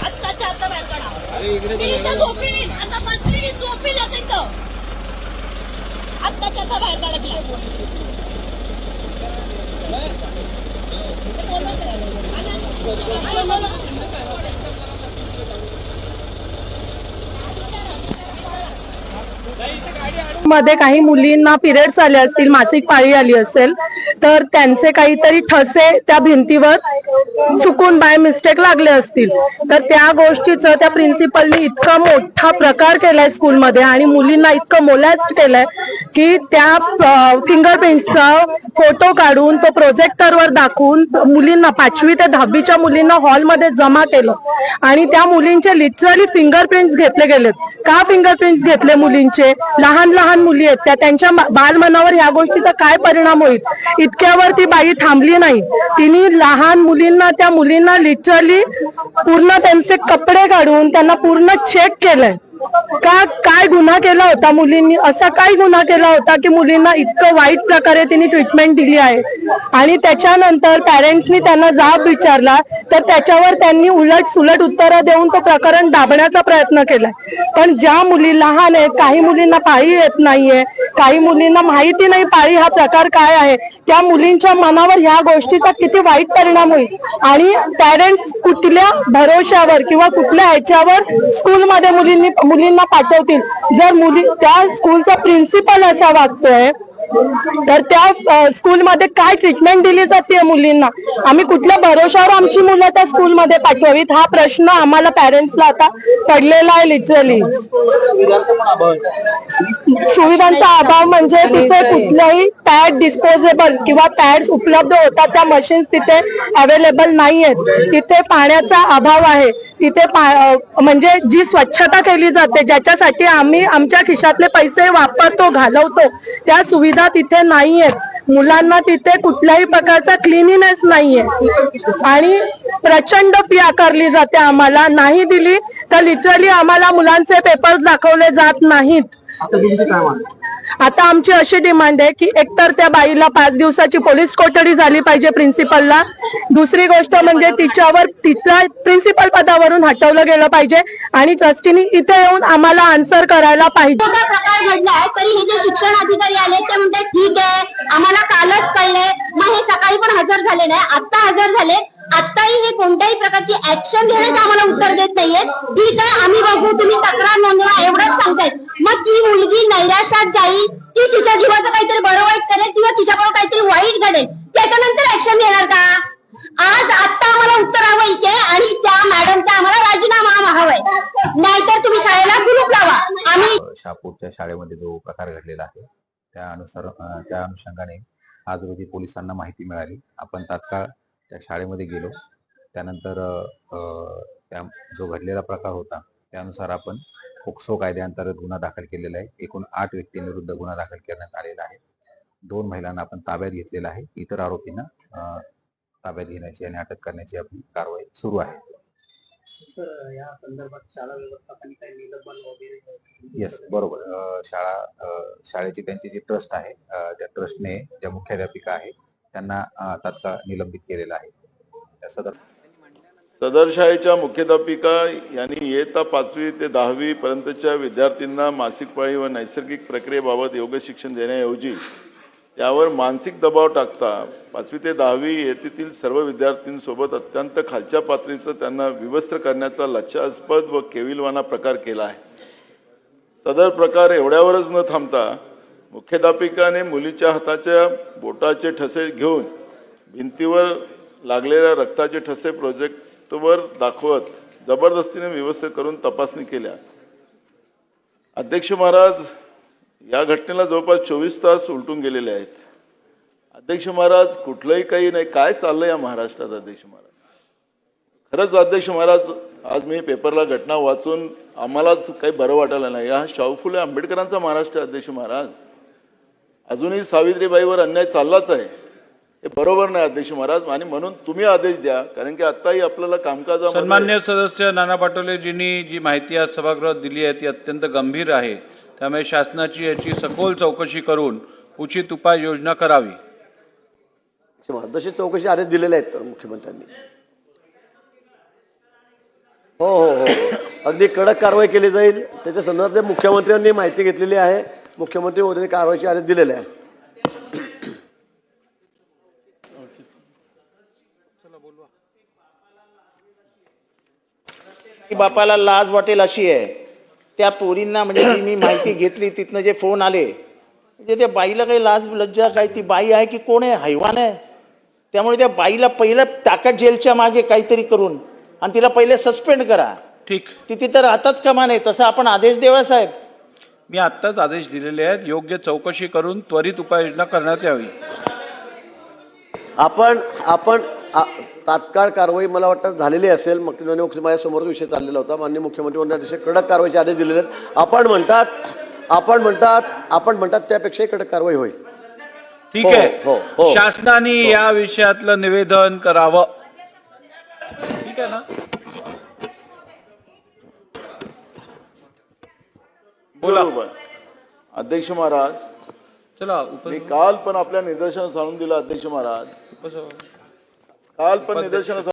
आत्ताच्या आता बाहेर काढा ती इथं झोपील आता बसली ती झोपील आता इथं आत्ताच्या आता बाहेर काढा तिला मध्ये काही मुलींना पिरियड्स आले असतील मासिक पाळी आली असेल तर त्यांचे काहीतरी ठसे त्या भिंतीवर चुकून बाय मिस्टेक लागले असतील. तर त्या गोष्टीचं त्या प्रिन्सिपलनी इतका मोठा प्रकार केलाय स्कूलमध्ये आणि मुलींना इतकं मोलॅस्ट केलंय की त्या फिंगरप्रिंटचा फोटो काढून तो प्रोजेक्टरवर दाखवून मुलींना पाचवी ते दहावीच्या मुलींना हॉलमध्ये जमा केलं. आणि त्या मुलींचे लिटरली फिंगरप्रिंट्स घेतले गेलेत. का फिंगरप्रिंट्स घेतले मुलींचे? लहान लहान मुली आहेत. त्या त्यांच्या बालमनावर ह्या गोष्टीचा काय परिणाम होईल? इतक्यावर ती बाई थांबली नाही. तिने लहान मुलींना त्या मुलींना लिटरली पूर्ण त्यांचे कपडे काढून त्यांना पूर्ण चेक केलंय. का काय गुन्हा केला होता मुलींनी? असा काय गुन्हा केला होता की मुलींना इतकं वाईट प्रकारे तिने ट्रीटमेंट दिली आहे? आणि त्याच्यानंतर पॅरेंट्सनी त्यांना जाब विचारला तर त्याच्यावर त्यांनी उलट सुलट उत्तरं देऊन तो प्रकरण दाबण्याचा प्रयत्न केलाय पण ज्या मुली लहान आहेत काही मुलींना पाळी येत नाहीये काही मुलींना माहिती नाही पाळी हा प्रकार काय आहे. त्या मुलींच्या मनावर ह्या गोष्टीचा किती वाईट परिणाम होईल. आणि पॅरेंट्स कुठल्या भरोश्यावर किंवा कुठल्या ह्याच्यावर स्कूलमध्ये मुलींनी मुलींना पाठवतील. जर मुली त्या स्कूलचा प्रिन्सिपल असा वागतोय तर त्या स्कूलमध्ये काय ट्रीटमेंट दिली जाते मुलींना? आम्ही कुठल्या भरोशावर आमची मुलं त्या स्कूलमध्ये पाठवावीत? हा प्रश्न आम्हाला पॅरेंट्सला आता पडलेला आहे लिटरली सुविधांचा अभाव म्हणजे तिथे कुठल्याही पॅड डिस्पोजेबल किंवा पॅड्स उपलब्ध होतात त्या मशीन्स तिथे अवेलेबल नाही आहेत तिथे पाण्याचा अभाव आहे. तिथे म्हणजे जी स्वच्छता केली जाते ज्याच्यासाठी आम्ही आमच्या खिशातले पैसे वापरतो घालवतो त्या सुविधा तिथे नाही आहेत मुलांना तिथे कुठल्याही प्रकारचा क्लिनिनेस नाहीये. आणि प्रचंड फी आकारली जाते आम्हाला. नाही दिली तर लिटरली आम्हाला मुलांचे पेपर्स दाखवले जात नाहीत. आता आमची अशी डिमांड आहे की एकतर त्या बाईला पाच दिवसाची पोलीस कोठडी झाली पाहिजे प्रिन्सिपलला. दुसरी गोष्ट म्हणजे तिच्यावर तिच्या प्रिन्सिपल पदावरून हटवलं गेलं पाहिजे आणि ट्रस्टीनी इथे येऊन आम्हाला आन्सर करायला पाहिजे. प्रकार घडलाय तरी हे जे शिक्षण अधिकारी आले ते म्हणतात ठीक आहे आम्हाला कालच कळले मग हे सकाळी पण हजर झाले नाही आता हजर झाले. कोणताही हे कोणत्याही प्रकारची ऍक्शन घेण्याचं आम्हाला उत्तर देत नाहीये. ठीक आहे आम्ही बघू तुम्ही तक्रार नोंदवा एवढंच सांगतायत. मग ती मुलगी नैराश्यात जाईल ती तिच्या जीवाचं काहीतरी बरं वाईट करेल किंवा तिच्याकडून काहीतरी वाईट घडेल त्याच्यानंतर ऍक्शन घेणार का? आज आता आम्हाला उत्तर हवं इथे आणि त्या मॅडमचा आम्हाला राजीनामा हवाय. नाहीतर तुम्ही शाळेला कुलूप लावा. आम्ही शापूरच्या शाळेमध्ये जो प्रकार घडलेला आहे त्या अनुसार त्या अनुषंगाने आज रोजी पोलिसांना माहिती मिळाली. आपण तात्काळ त्या शाळेमध्ये गेलो. त्यानंतर त्या जो घडलेला प्रकार होता त्यानुसार आपण पोक्सो कायद्याअंतर्गत गुन्हा दाखल केलेला आहे. एकूण आठ व्यक्तींविरुद्ध गुन्हा दाखल करण्यात आलेला आहे. दोन महिलांना आपण ताब्यात घेतलेला आहे. इतर आरोपींना ताब्यात घेण्याची आणि अटक करण्याची आपली कारवाई सुरू आहे. सर या संदर्भात शाळा व्यवस्थापन काही निलंबन वगैरे येस बरोबर. शाळा शाळेची त्यांची जी ट्रस्ट आहे त्या ट्रस्टने ज्या मुख्याध्यापिका आहे त्यांना तात्काळ निलंबित केलेलं आहे. सदर सदरशाहीच्या मुख्याध्यापिका यांनी इयत्ता पाचवी ते दहावी पर्यंतच्या विद्यार्थ्यांना मासिक पाळी व नैसर्गिक प्रक्रियेबाबत योग्य शिक्षण देण्याऐवजी त्यावर मानसिक दबाव टाकता पाचवी ते दहावी येथील सर्व विद्यार्थ्यांसोबत अत्यंत खालच्या पातळीचं त्यांना विवस्त्र करण्याचा लक्षास्पद व केविलवाना प्रकार केला आहे. सदर प्रकार एवढ्यावरच न थांबता मुख्याध्यापिकाने मुलीच्या हाताच्या बोटाचे ठसे घेऊन भिंतीवर लागलेल्या रक्ताचे ठसे प्रोजेक्टवर दाखवत जबरदस्तीने व्यवस्थित करून तपासणी केल्या. अध्यक्ष महाराज या घटनेला जवळपास चोवीस तास उलटून गेलेले आहेत. अध्यक्ष महाराज कुठलंही काही नाही. काय चाललंय या महाराष्ट्रात अध्यक्ष महाराज? खरंच अध्यक्ष महाराज आज मी पेपरला घटना वाचून आम्हालाच काही बरं वाटायला नाही. हा शाहू फुले आंबेडकरांचा महाराष्ट्र अध्यक्ष महाराज. अजूनही सावित्रीबाईवर अन्याय चाललाच आहे. हे बरोबर नाही अध्यक्ष महाराज. आणि म्हणून तुम्ही आदेश द्या कारण की आताही आपल्याला कामकाजामध्ये सन्मान्य सदस्य नाना पटोलेजींनी जी माहिती आज सभागृहात दिली आहे ती अत्यंत गंभीर आहे. त्यामुळे शासनाची याची सखोल चौकशी करून उचित उपाययोजना करावी. जशी चौकशी आदेश दिलेले आहेत मुख्यमंत्र्यांनी. हो हो हो अगदी कडक कारवाई केली जाईल. त्याच्या संदर्भात मुख्यमंत्र्यांनी माहिती घेतलेली आहे. मुख्यमंत्री महोदयांनी कारवाईचे आदेश दिलेले आहे. बापाला लाज वाटेल अशी आहे. त्या पोरींना म्हणजे जी मी माहिती घेतली तिथनं जे फोन आले म्हणजे त्या बाईला काही लाज लज्जा काय? ती बाई आहे की कोण आहे? हैवान आहे. त्यामुळे त्या बाईला पहिलं टाका जेलच्या मागे काहीतरी करून आणि तिला पहिले सस्पेंड करा. ठीक. ती तिथं राहताच कमा नाही तसा आपण आदेश देवा साहेब. मी आत्ताच आदेश दिलेले आहेत योग्य चौकशी करून त्वरित उपाययोजना करण्यात यावी. आपण आपण तात्काळ कारवाई मला वाटतं झालेली असेल. मग माझ्यासमोर विषय चाललेला होता. माननीय मुख्यमंत्री मंडळाचे कडक कारवाईचे आदेश दिलेले आहेत. आपण म्हणतात आपण म्हणतात आपण म्हणतात त्यापेक्षाही कडक कारवाई होईल. ठीक हो, आहे. हो, हो. शासनाने या विषयातलं निवेदन करावं. ठीक आहे ना? बरोबर. अध्यक्ष महाराज चला मी काल पण आपल्या निदर्शनास आणून दिलं अध्यक्ष महाराज. काल पण निदर्शनास